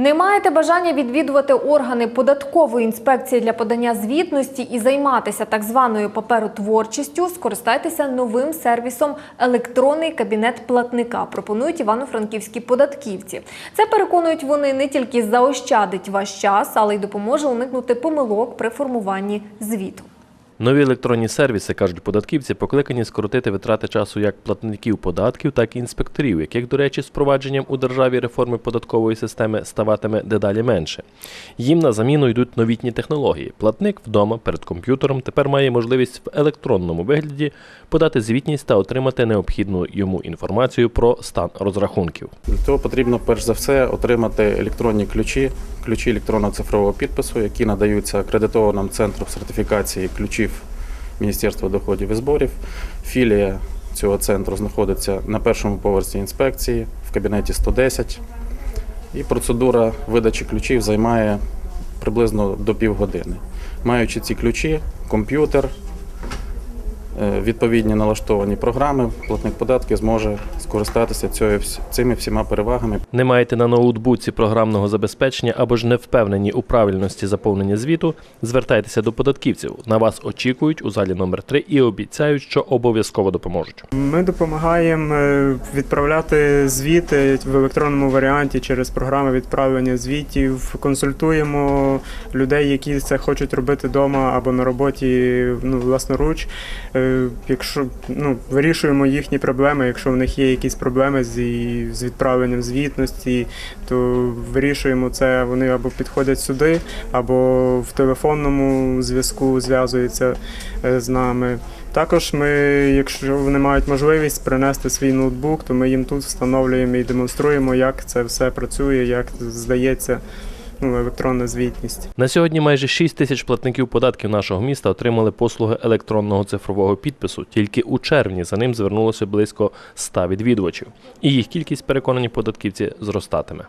Не маєте бажання відвідувати органи податкової інспекції для подання звітності і займатися так званою паперотворчістю? Скористайтеся новим сервісом електронний кабінет платника. Пропонують івано-франківські податківці. Це переконують вони не тільки заощадить ваш час, але й допоможе уникнути помилок при формуванні звіту. Нові електронні сервіси, кажуть податківці, покликані скоротити витрати часу як платників податків, так і інспекторів, яких, до речі, з впровадженням у державі реформи податкової системи ставатиме дедалі менше. Їм на заміну йдуть новітні технології. Платник вдома перед комп'ютером тепер має можливість в електронному вигляді подати звітність та отримати необхідну йому інформацію про стан розрахунків. Для цього потрібно перш за все отримати електронні ключі, ключі електронного цифрового підпису, які надаються акредитованим центру сертифікації ключів Міністерства доходів і зборів. Філія цього центру знаходиться на першому поверсі інспекції в кабінеті 110. І процедура видачі ключів займає приблизно до півгодини. Маючи ці ключі, комп'ютер, відповідні налаштовані програми, платник податків зможе скористатися цією цими всіма перевагами. Не маєте на ноутбуці програмного забезпечення або ж не впевнені у правильності заповнення звіту, звертайтеся до податківців. На вас очікують у залі номер 3 і обіцяють, що обов'язково допоможуть. Ми допомагаємо е, відправляти звіти в електронному варіанті через програми відправлення звітів. Консультуємо людей, які це хочуть робити вдома або на роботі ну, власноруч. Якщо ну, вирішуємо їхні проблеми, якщо в них є якісь проблеми з, з відправленням звітності, то вирішуємо це. Вони або підходять сюди, або в телефонному зв'язку зв'язуються е, з нами. Також ми, якщо вони мають можливість принести свій ноутбук, то ми їм тут встановлюємо і демонструємо, як це все працює, як здається електронна звітність. На сьогодні майже 6 тисяч платників податків нашого міста отримали послуги електронного цифрового підпису. Тільки у червні за ним звернулося близько 100 відвідувачів. І їх кількість, переконані податківці, зростатиме.